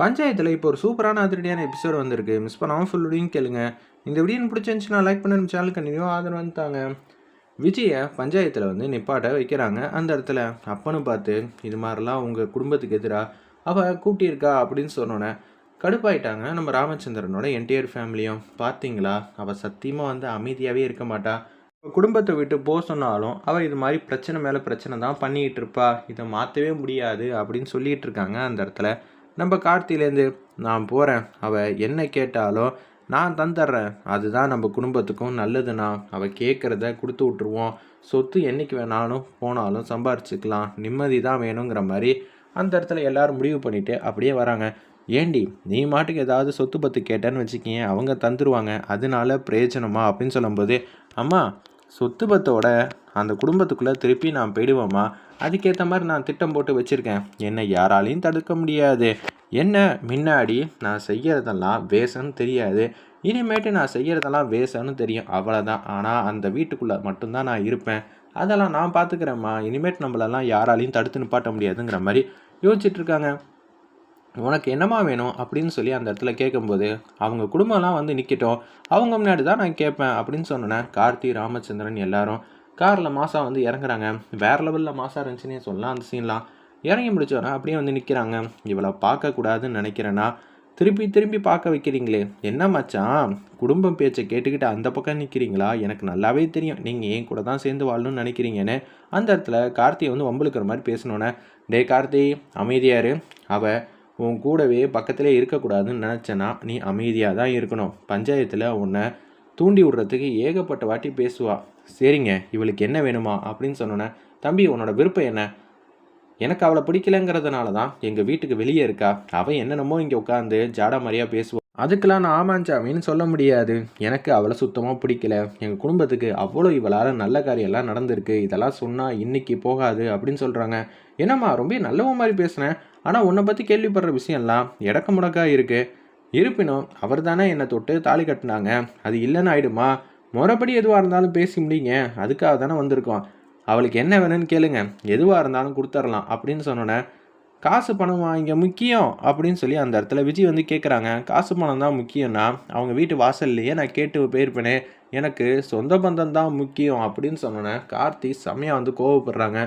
பஞ்சாயத்தில் இப்போ ஒரு சூப்பரான அதிரடியான எபிசோட் வந்திருக்கு. மிஸ் பண்ணாமல் ஃபுல்லுடையும் கேளுங்க. இந்த வீடியோ பிடிச்சிருந்துச்சுன்னா லைக் பண்ண நம்ம சேனல் கண்டினியூ ஆதரவு வந்துட்டாங்க. விஜயை பஞ்சாயத்தில் வந்து நிப்பாட்ட வைக்கிறாங்க. அந்த இடத்துல அப்பன்னு பார்த்து இது மாதிரிலாம் உங்கள் குடும்பத்துக்கு எதிராக அவள் கூட்டியிருக்கா? அப்படின்னு சொன்னோன்னே கடுப்பாயிட்டாங்க. நம்ம ராமச்சந்திரனோட என்டையர் ஃபேமிலியும் பார்த்தீங்களா? அவள் சத்தியமாக வந்து அமைதியாகவே இருக்க மாட்டா. குடும்பத்தை விட்டு போக சொன்னாலும் அவள் இது மாதிரி பிரச்சனை மேலே பிரச்சனை தான் பண்ணிக்கிட்டு இருப்பா. இதை மாற்றவே முடியாது. அப்படின்னு சொல்லிகிட்டு இருக்காங்க அந்த இடத்துல. நம்ம கார்த்திலேருந்து நான் போகிறேன் அவள் என்ன கேட்டாலும் நான் தந்துடுறேன் அதுதான் நம்ம குடும்பத்துக்கும் நல்லதுண்ணா. அவள் கேட்குறத கொடுத்து விட்ருவோம் சொத்து என்னைக்கு வேணாலும் போனாலும் சம்பாரிச்சுக்கலாம். நிம்மதி தான் வேணுங்கிற மாதிரி அந்த இடத்துல எல்லாரும் முடிவு பண்ணிவிட்டு அப்படியே வராங்க. ஏண்டி நீ மாட்டுக்கு ஏதாவது சொத்து பத்து கேட்டேன்னு வச்சுக்கிங்க. அவங்க தந்துருவாங்க. அதனால பிரயோஜனமா? அப்படின்னு சொல்லும்போது அம்மா சொத்து பத்தோட அந்த குடும்பத்துக்குள்ளே திருப்பி நான் போயிடுவோமா? அதுக்கேற்ற மாதிரி நான் திட்டம் போட்டு வச்சுருக்கேன். என்னை யாராலையும் தடுக்க முடியாது. என்ன முன்னாடி நான் செய்கிறதெல்லாம் வேஷம்னு தெரியாது. இனிமேட்டு நான் செய்கிறதெல்லாம் வேஷம்னு தெரியும். அவ்வளோதான் ஆனால் அந்த வீட்டுக்குள்ளே மட்டும்தான் நான் இருப்பேன். அதெல்லாம் நான் பார்த்துக்கிறேம்மா இனிமேட்டு நம்மளெல்லாம் யாராலையும் தடுத்து நிப்பாட்ட முடியாதுங்கிற மாதிரி யோசிச்சுட்ருக்காங்க உனக்கு என்னம்மா வேணும் அப்படின்னு சொல்லி அந்த இடத்துல கேட்கும்போது அவங்க குடும்பம்லாம் வந்து நிற்கட்டும் அவங்க முன்னாடி தான் நான் கேட்பேன் அப்படின்னு சொன்னேன் கார்த்தி ராமச்சந்திரன் எல்லாரும் காரில் மாசா வந்து இறங்குறாங்க. வேறு லெவலில் மாசா இருந்துச்சுன்னே சொல்லலாம் அந்த சீன்லாம் இறங்கி முடிச்சோன்னா அப்படியே வந்து நிற்கிறாங்க இவளை பார்க்கக்கூடாதுன்னு நினைக்கிறேன்னா திருப்பி திரும்பி பார்க்க வைக்கிறீங்களே. என்ன மச்சான்? குடும்பம் பேச்சை கேட்டுக்கிட்டு அந்த பக்கம் நிற்கிறீங்களா எனக்கு நல்லாவே தெரியும். நீங்கள் ஏன் கூட தான் சேர்ந்து வாழணும்னு நினைக்கிறீங்கன்னு. அந்த இடத்துல கார்த்தியை வந்து வம்புழுக்கிற மாதிரி பேசணுன்னே டே கார்த்தி அமைதியாரு அவள் உன் கூடவே பக்கத்திலே இருக்கக்கூடாதுன்னு நினச்சேன்னா நீ அமைதியாக தான் இருக்கணும். பஞ்சாயத்தில் உன்னை தூண்டி விடுறதுக்கு ஏகப்பட்ட வாட்டி பேசுவா. சரிங்க இவளுக்கு என்ன வேணுமா? அப்படின்னு சொன்னோன்னே தம்பி உன்னோட விருப்பம் என்ன? எனக்கு அவளை பிடிக்கலங்கிறதுனால தான் எங்கள் வீட்டுக்கு வெளியே இருக்கா? அவள் என்னென்னமோ இங்கே உட்காந்து ஜாடா மாதிரியாக பேசுவாள் அதுக்கெல்லாம் நான் ஆமாஞ்சாமின்னு சொல்ல முடியாது. எனக்கு அவளை சுத்தமாக பிடிக்கல. எங்கள் குடும்பத்துக்கு அவ்வளோ இவளால் நல்ல காரியம்லாம் நடந்திருக்கு. இதெல்லாம் சொன்னால் இன்னைக்கு போகாது அப்படின்னு சொல்கிறாங்க என்னம்மா ரொம்ப நல்லவ மாதிரி பேசுனேன் ஆனால் உன்னை பற்றி கேள்விப்படுற விஷயம்லாம் இடக்க முடக்காக இருக்குது இருப்பினும் அவர் தானே என்னை தொட்டு தாலி கட்டினாங்க. அது இல்லைன்னு ஆயிடுமா? முறைப்படி எதுவாக இருந்தாலும் பேசி முடியுங்க அதுக்காக தானே வந்திருக்கோம். அவளுக்கு என்ன வேணும்னு கேளுங்க. எதுவாக இருந்தாலும் கொடுத்துர்லாம் அப்படின்னு சொன்னோன்னே காசு பணம் வாங்க முக்கியம் அப்படின்னு சொல்லி அந்த இடத்துல விஜய் வந்து கேட்குறாங்க காசு பணம் தான் முக்கியம்னா அவங்க வீட்டு வாசல்லையே நான் கேட்டு போயிருப்பேனே. எனக்கு சொந்த பந்தம் தான் முக்கியம் அப்படின்னு சொன்னோன்னே கார்த்தி செம்மையாக வந்து கோவப்படுறாங்க.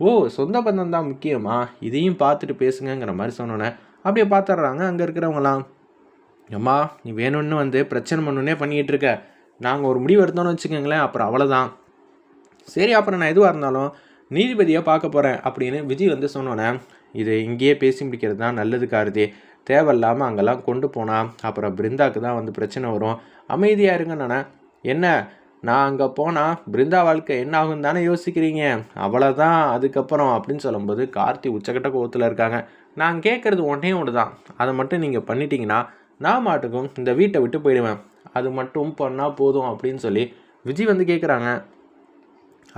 ஓ சொந்த பந்தம் தான் முக்கியமா? இதையும் பார்த்துட்டு பேசுங்கங்கிற மாதிரி சொன்னோன்னே அப்படியே பார்த்துட்றாங்க அங்கே இருக்கிறவங்களாம் அம்மா நீ வேணும்னு வந்து பிரச்சனை பண்ணுனே பண்ணிக்கிட்டு இருக்க. நாங்கள் ஒரு முடிவு எடுத்தோம்னு வச்சுக்கோங்களேன் அப்புறம் அவ்வளோதான் சரி அப்புறம் நான் எதுவாக இருந்தாலும் நீதிபதியாக பார்க்க போகிறேன் அப்படின்னு விஜய் வந்து சொன்னோன்னே இது இங்கேயே பேசி முடிக்கிறது தான் நல்லது காருதி தேவையில்லாமல் அங்கெல்லாம் கொண்டு போனால் அப்புறம் பிருந்தாக்கு தான் வந்து பிரச்சனை வரும். அமைதியாக இருங்க என்ன? நான் அங்கே போனால் பிருந்தா வாழ்க்கை என்ன ஆகும் தானே யோசிக்கிறீங்க? அவ்வளோதான் அதுக்கப்புறம் அப்படின்னு சொல்லும்போது கார்த்தி உச்சக்கட்ட கோவத்தில் இருக்காங்க. நான் கேட்குறது ஒன்றே ஒன்று தான் அதை மட்டும் நீங்கள் பண்ணிட்டீங்கன்னா நான் மாட்டுக்கும் இந்த வீட்டை விட்டு போயிடுவேன். அது மட்டும் பண்ணால் போதும் அப்படின்னு சொல்லி விஜய் வந்து கேட்குறாங்க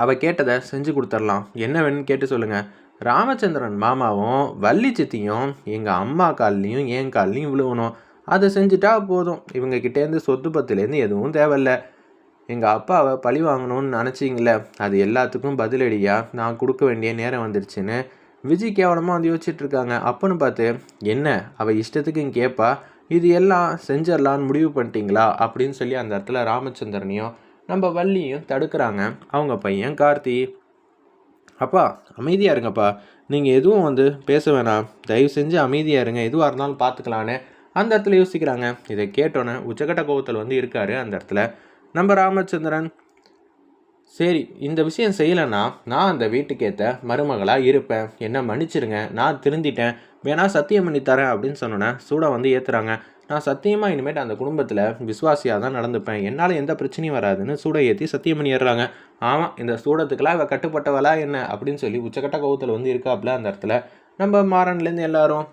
அவள் கேட்டதை செஞ்சு கொடுத்துர்லாம் என்ன வேணும்னு கேட்டு சொல்லுங்கள் ராமச்சந்திரன் மாமாவும் வள்ளி சித்தியும் எங்கள் அம்மா கால்லையும் என் கால்லையும் விழுவணும். அதை செஞ்சுட்டா போதும். இவங்கக்கிட்டேருந்து சொத்து பத்துலேருந்து எதுவும் தேவையில்ல. எங்கள் அப்பாவை பழி வாங்கணும்னு நினச்சிங்களே அது எல்லாத்துக்கும் பதிலடியாக நான் கொடுக்க வேண்டிய நேரம் வந்துருச்சுன்னு விஜய் கேவலமாக வந்து யோசிச்சுட்டு இருக்காங்க. பார்த்து என்ன அவள் இஷ்டத்துக்கும் கேட்பா இது எல்லாம் செஞ்சிடலான்னு முடிவு பண்ணிட்டீங்களா? அப்படின்னு சொல்லி அந்த இடத்துல ராமச்சந்திரனையும் நம்ம வள்ளியும் தடுக்கிறாங்க. அவங்க பையன் கார்த்தி. அப்பா அமைதியாக இருங்கப்பா. நீங்கள் எதுவும் வந்து பேச வேணாம். தயவு செஞ்சு அமைதியாக இருங்க. எதுவாக இருந்தாலும் பார்த்துக்கலான்னு அந்த இடத்துல யோசிக்கிறாங்க. இதை கேட்டோன்னே உச்சக்கட்ட கோபத்தில் வந்து இருக்காரு அந்த இடத்துல. நம்ம ராமச்சந்திரன். சரி இந்த விஷயம் செய்யலைன்னா நான் அந்த வீட்டுக்கேற்ற மருமகளாக இருப்பேன். என்ன மன்னிச்சிருங்க நான் திருந்திட்டேன். வேணா சத்தியம் பண்ணி தரேன் அப்படின்னு சொன்னோன்னே சூடாக வந்து ஏற்றுறாங்க நான் சத்தியமாக இனிமேட்டு அந்த குடும்பத்தில் விசுவாசியாக தான் நடந்துப்பேன். என்னால் எந்த பிரச்சனையும் வராதுன்னு சூடை ஏற்றி சத்தியம் பண்ணிடுறாங்க. ஆமாம் இந்த சூடத்துக்கெல்லாம் இவள் கட்டுப்பட்டவளா என்ன அப்படின்னு சொல்லி உச்சக்கட்ட கோவத்தில் வந்து இருக்காப்புல அந்த இடத்துல. நம்ம மாறன்லேருந்து எல்லாரும்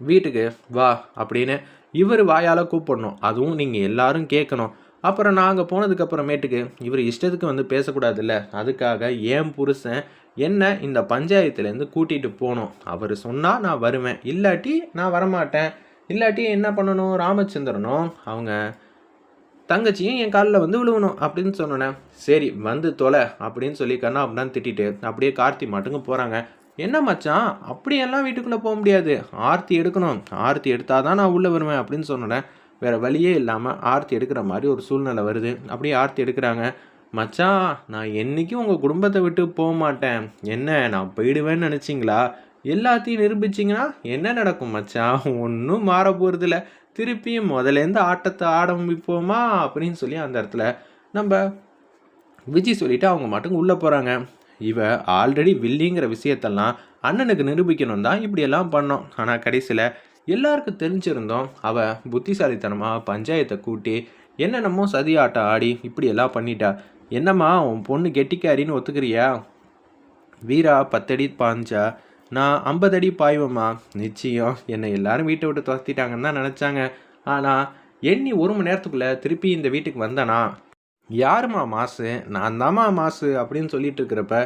வீட்டுக்கு வா அப்படின்னு இவர் வாயால் கூப்பிடணும். அதுவும் நீங்கள் எல்லாரும் கேட்கணும். அப்புறம் நாங்கள் போனதுக்கப்புறமேட்டுக்கு இவர் இஷ்டத்துக்கு வந்து பேசக்கூடாதுல்ல. அதுக்காக ஏன் புருஷன் என்ன இந்த பஞ்சாயத்துலேருந்து கூட்டிகிட்டு போகணும் அவர் சொன்னால் நான் வருவேன். இல்லாட்டி நான் வரமாட்டேன். இல்லாட்டி என்ன பண்ணணும்? ராமச்சந்திரனும் அவங்க தங்கச்சியும் என் காலில் வந்து விழுவணும் அப்படின்னு சொன்னோன்னே சரி வந்து தொலை அப்படின்னு சொல்லி கண்ணா அப்படின்னு திட்டிட்டு அப்படியே கார்த்தி மாட்டுங்க போகிறாங்க என்ன மச்சான்? அப்படியெல்லாம் வீட்டுக்குள்ளே போக முடியாது. ஆர்த்தி எடுக்கணும். ஆர்த்தி எடுத்தால் தான் நான் உள்ளே வருவேன் அப்படின்னு சொன்னோன்னே வேறு வழியே இல்லாமல் ஆர்த்தி எடுக்கிற மாதிரி ஒரு சூழ்நிலை வருது. அப்படியே ஆர்த்தி எடுக்கிறாங்க. மச்சான் நான் என்றைக்கும் உங்கள் குடும்பத்தை விட்டு போக மாட்டேன். என்ன நான் போயிடுவேன்னு நினச்சிங்களா? எல்லாத்தையும் நிரூபிச்சிங்கன்னா என்ன நடக்கும் மச்சான் ஒன்றும் மாற போகிறதில்ல திருப்பியும் முதலேருந்து ஆட்டத்தை ஆரம்பிப்போமா? அப்படின்னு சொல்லி அந்த இடத்துல நம்ம விஜய் சொல்லிவிட்டு அவங்க மட்டும் உள்ளே போகிறாங்க இவ ஆல்ரெடி வில்லிங்கிற விஷயத்தெல்லாம் அண்ணனுக்கு நிரூபிக்கணும் தான் இப்படியெல்லாம் பண்ணோம். ஆனால் கடைசியில் எல்லாருக்கும் தெரிஞ்சிருந்தோம் அவள் புத்திசாலித்தனமாக பஞ்சாயத்தை கூட்டி என்னென்னமோ சதி ஆட்டம் ஆடி இப்படியெல்லாம் பண்ணிட்டா. என்னம்மா உன் பொண்ணு கெட்டிக்காரின்னு ஒத்துக்கிறியா? வீரா பத்தடி பாஞ்சா. நான் ஐம்பது அடி நிச்சயம் என்னை எல்லாரும் வீட்டை விட்டு துரத்திட்டாங்கன்னு தான் நினச்சாங்க. ஆனால் எண்ணி ஒரு மணி நேரத்துக்குள்ளே திருப்பி இந்த வீட்டுக்கு வந்தனா? யாரும்மா மாசு? நான் தாம்மா மாசு அப்படின்னு சொல்லிட்டு இருக்கிறப்ப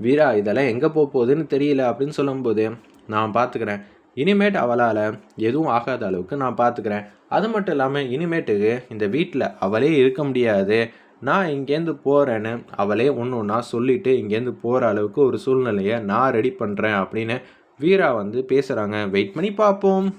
வீரா இதெல்லாம் எங்கே போக போகுதுன்னு தெரியல அப்படின்னு சொல்லும்போது நான் பார்த்துக்கிறேன் இனிமேட் அவளால் எதுவும் ஆகாத அளவுக்கு நான் பார்த்துக்கிறேன் அது மட்டும் இல்லாமல் இனிமேட்டுக்கு இந்த வீட்டில் அவளே இருக்க முடியாது. நான் இங்கேருந்து போகிறேன்னு அவளே ஒன்று ஒன்றா சொல்லிவிட்டு இங்கேருந்து போகிற அளவுக்கு ஒரு சூழ்நிலையை நான் ரெடி பண்ணுறேன் அப்படின்னு வீரா வந்து பேசுகிறாங்க வெயிட் பண்ணி பார்ப்போம்